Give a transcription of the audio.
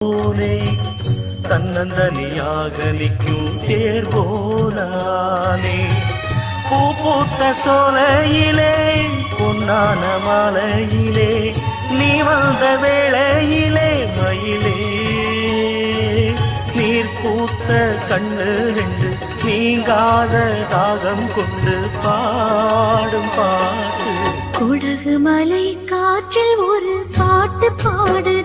போலே தன்னந்தனியாக நிற்கும் தேர் போலானே பூ பூத்த சோலையிலே பொன்னான மாலையிலே நீ வந்த வேளையிலே மயிலே. நீர் பூத்த கண்ணு ரெண்டு நீங்காத தாகம் கொண்டு பாடும் பாட்டு. குடகு மலை காற்றில் ஒரு பாட்டு பாடு.